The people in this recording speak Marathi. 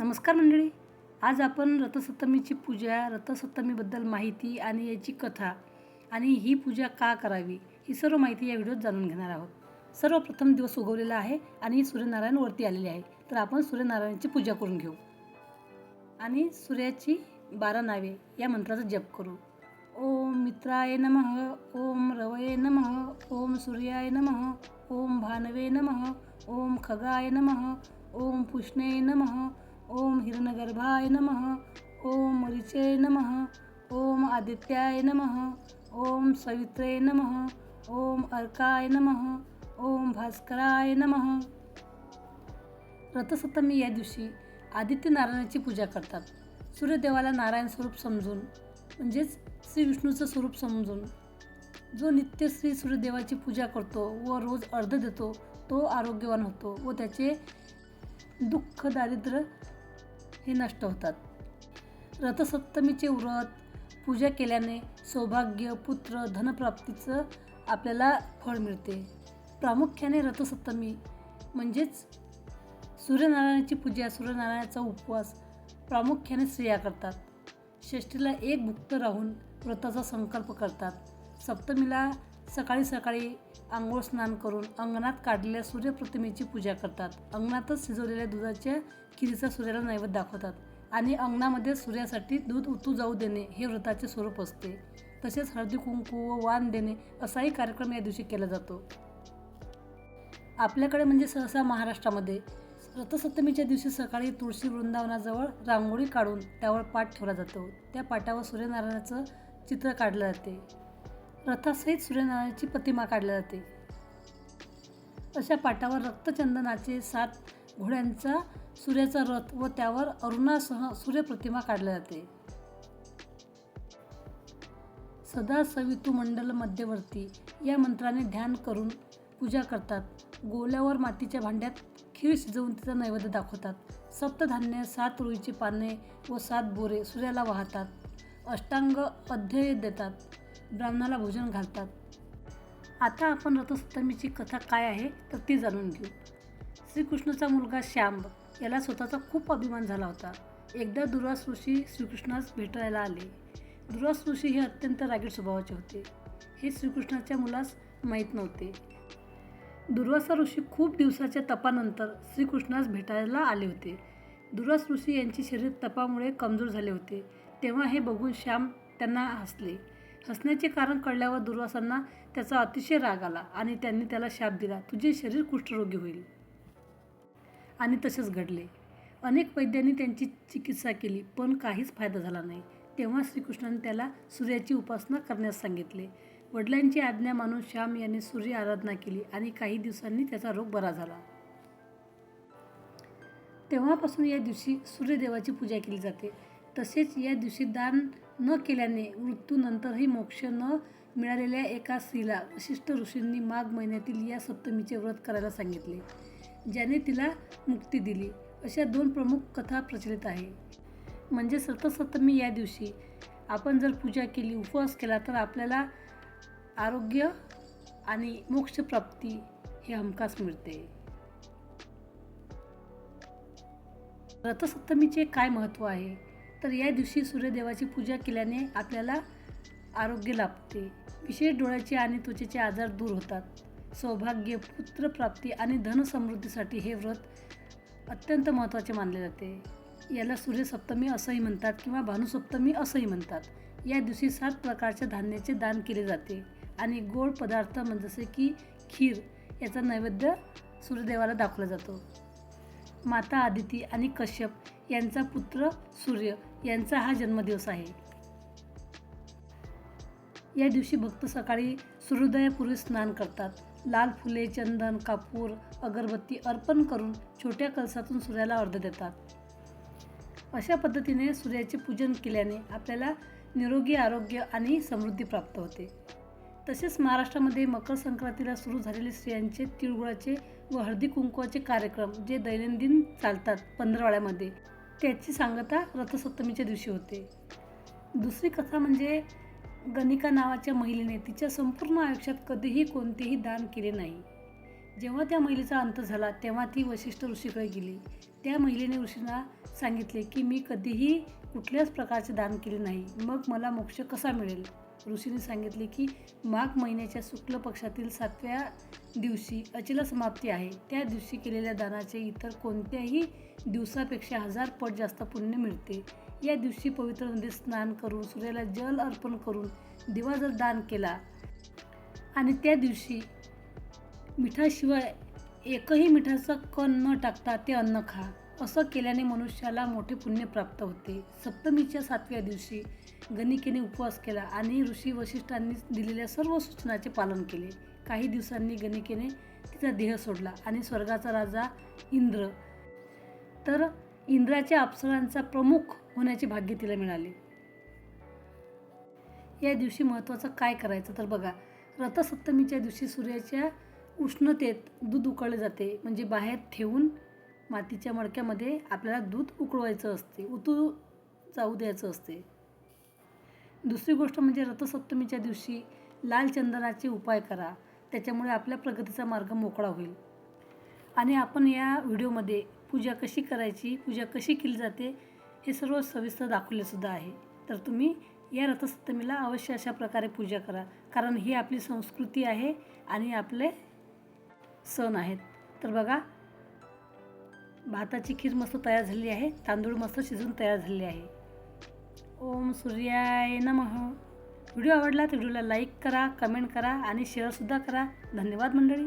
नमस्कार मंडळी. आज आपण रथसप्तमीची पूजा रथसप्तमीबद्दल माहिती आणि याची कथा आणि ही पूजा का करावी ही सर्व माहिती या व्हिडिओत जाणून घेणार आहोत. सर्वप्रथम दिवस उगवलेला आहे आणि सूर्यनारायण वरती आलेले आहे. तर आपण सूर्यनारायणाची पूजा करून घेऊ. आणि सूर्याची बारा नावे या मंत्राचा जप करू. ओम मित्राय नमः ओम रवये नमः ओम सूर्याय नमः ओम भानवे नमः ओम खगाय नमः ओम पुष्णे नमः ओम हिरणगर्भाय नमः ओम मरीचे नमः ओम आदित्याय नमः ओम सवित्रे नमः ओम अर्काय नमः ओम भास्कराय नमः. रथसप्तमी या दिवशी आदित्य नारायणाची पूजा करतात. सूर्यदेवाला नारायण स्वरूप समजून म्हणजेच श्री विष्णूचं स्वरूप समजून जो नित्य श्री सूर्यदेवाची पूजा करतो व रोज अर्ध देतो तो आरोग्यवान होतो व त्याचे दुःख दारिद्र्य हे नष्ट होतात. रथसप्तमीचे व्रत पूजा केल्याने सौभाग्य पुत्र धनप्राप्तीचं आपल्याला फळ मिळते. प्रामुख्याने रथसप्तमी म्हणजेच सूर्यनारायणाची पूजा सूर्यनारायणाचा उपवास प्रामुख्याने स्त्रिया करतात. षष्टीला एक भुक्त राहून व्रताचा संकल्प करतात. सप्तमीला सकाळी सकाळी आंघोळ स्नान करून अंगणात काढलेल्या सूर्यप्रतिमेची पूजा करतात. अंगणातच शिजवलेल्या दुधाच्या खिरीचा सूर्याला नैवेद्य दाखवतात आणि अंगणामध्ये सूर्यासाठी दूध उतू जाऊ देणे हे व्रताचे स्वरूप असते. तसेच हळदी कुंकू व वाण देणे असाही कार्यक्रम या दिवशी केला जातो. आपल्याकडे म्हणजे सहसा महाराष्ट्रामध्ये रथसप्तमीच्या दिवशी सकाळी तुळशी वृंदावनाजवळ रांगोळी काढून त्यावर पाठ ठेवला जातो. त्या पाटावर सूर्यनारायणाचं चित्र काढलं जाते. रथासहित सूर्यनारायणाची प्रतिमा काढली जाते. अशा पाटावर रक्तचंदनाचे सात घोड्यांचा सूर्याचा रथ व त्यावर अरुणासह सूर्यप्रतिमा काढल्या जाते. सदा सवितू मंडल मध्यवर्ती या मंत्राने ध्यान करून पूजा करतात. गोल्यावर मातीच्या भांड्यात खीर शिजवून तिचा नैवेद्य दाखवतात. सप्तधान्य सात रुईची पाने व सात बोरे सूर्याला वाहतात. अष्टांग अध्यय देतात. ब्राह्मणाला भोजन घालतात. आता आपण रथसप्तमीची कथा काय आहे तर ती जाणून घेऊ. श्रीकृष्णाचा मुलगा श्याम याला स्वतःचा खूप अभिमान झाला होता. एकदा दुर्वास ऋषी श्रीकृष्णास भेटायला आले. दुर्वास ऋषी हे अत्यंत रागीट स्वभावाचे होते. हे श्रीकृष्णाच्या मुलास माहीत नव्हते. दुर्वासा ऋषी खूप दिवसाच्या तपानंतर श्रीकृष्णास भेटायला आले होते. दुर्वास ऋषी यांचे शरीर तपामुळे कमजोर झाले होते. तेव्हा हे बघून श्याम त्यांना हसले. हसण्याचे कारण कळल्यावर दुर्वासांना त्याचा अतिशय राग आला आणि त्यांनी त्याला शाप दिला. तुझे शरीर कुष्ठरोगी होईल. आणि तसेच घडले. अनेक वैद्यांनी त्यांची चिकित्सा केली पण काहीच फायदा झाला नाही. तेव्हा श्रीकृष्णाने त्याला सूर्याची उपासना करण्यास सांगितले. वडिलांची आज्ञा मानून श्याम याने सूर्य आराधना केली आणि काही दिवसांनी त्याचा रोग बरा झाला. तेव्हापासून या दिवशी सूर्यदेवाची पूजा केली जाते. तसेच या दिवशी दान न केल्याने मृत्यूनंतरही मोक्ष न मिळालेल्या एका स्त्रीला वशिष्ठ ऋषींनी माघ महिन्यातील या सप्तमीचे व्रत करायला सांगितले ज्याने तिला मुक्ती दिली. अशा दोन प्रमुख कथा प्रचलित आहे. म्हणजे सप्तसप्तमी या दिवशी आपण जर पूजा केली उपवास केला तर आपल्याला आरोग्य आणि मोक्षप्राप्ती हे हमखास मिळते. रथसप्तमीचे काय महत्त्व आहे? तर या दिवशी सूर्यदेवाची पूजा केल्याने आपल्याला आरोग्य लाभते. विशेष डोळ्याचे आणि त्वचेचे आजार दूर होतात. सौभाग्य पुत्रप्राप्ती आणि धनसमृद्धीसाठी हे व्रत अत्यंत महत्त्वाचे मानले जाते. याला सूर्यसप्तमी असंही म्हणतात किंवा भानुसप्तमी असंही म्हणतात. या दिवशी सात प्रकारच्या धान्याचे दान केले जाते आणि गोड पदार्थ म्हणजे जसे की खीर याचा नैवेद्य सूर्यदेवाला दाखवला जातो. माता आदिती आणि कश्यप यांचा पुत्र सूर्य यांचा हा जन्मदिवस आहे. या दिवशी भक्त सकाळी सूर्योदयापूर्वी स्नान करतात. लाल फुले चंदन कापूर अगरबत्ती अर्पण करून छोट्या कलसातून सूर्याला अर्ध देतात. अशा पद्धतीने सूर्याचे पूजन केल्याने आपल्याला निरोगी आरोग्य आणि समृद्धी प्राप्त होते. तसेच महाराष्ट्रामध्ये मकर संक्रांतीला सुरू झालेले स्त्रियांचे तिळगुळाचे व हळदी कुंकवाचे कार्यक्रम जे दैनंदिन चालतात पंधरवाड्यामध्ये त्याची सांगता रथसप्तमीच्या दिवशी होते. दुसरी कथा म्हणजे गणिका नावाच्या महिलेने तिच्या संपूर्ण आयुष्यात कधीही कोणतेही दान केले नाही. जेव्हा त्या महिलेचा अंत झाला तेव्हा ती वशिष्ठ ऋषीकडे गेली. त्या महिलेने ऋषींना सांगितले की मी कधीही कुठल्याच प्रकारचे दान केले नाही. मग मला मोक्ष कसा मिळेल? ऋषीने सांगितले की माघ महिन्याच्या शुक्ल पक्षातील सातव्या दिवशी अचला समाप्ती आहे. त्या दिवशी केलेल्या दानाचे इतर कोणत्याही दिवसापेक्षा हजार पट जास्त पुण्य मिळते. या दिवशी पवित्र नदीत स्नान करून सूर्याला जल अर्पण करून दिवा जर दान केला आणि त्या दिवशी मिठाशिवाय एकही मिठाचं कण न टाकता ते अन्न खा. असं केल्याने मनुष्याला मोठे पुण्य प्राप्त होते. सप्तमीच्या सातव्या दिवशी गणिकेने उपवास केला आणि ऋषी वशिष्ठांनी दिलेल्या सर्व सूचनाचे पालन केले. काही दिवसांनी गणिकेने तिचा देह सोडला आणि स्वर्गाचा राजा इंद्र तर इंद्राच्या अप्सरांचा प्रमुख होण्याचे भाग्य तिला मिळाले. या दिवशी महत्त्वाचं काय करायचं तर बघा रथसप्तमीच्या दिवशी सूर्याच्या उष्णतेत दूध उकळले जाते. म्हणजे बाहेर ठेवून मातीच्या मडक्यामध्ये आपल्याला दूध उकळवायचं असते उतू जाऊ द्यायचं असते. दुसरी गोष्ट म्हणजे रथसप्तमीच्या दिवशी लाल चंदनाचे उपाय करा त्याच्यामुळे आपल्या प्रगतीचा मार्ग मोकळा होईल. आणि आपण या व्हिडिओमध्ये पूजा कशी करायची पूजा कशी केली जाते हे सर्व सविस्तर दाखवले सुद्धा आहे. तर तुम्ही या रथसप्तमीला अवश्य अशा प्रकारे पूजा करा कारण ही आपली संस्कृती आहे आणि आपले सण आहेत. तर बघा भाताची खीर मस्त तयार झाली आहे. तांदूळ मस्त शिजून तयार झाले आहे. ओम सूर्याय नमः. व्हिडिओ आवडला तर व्हिडिओला लाईक करा कमेंट करा आणि शेअरसुद्धा करा. धन्यवाद मंडळी.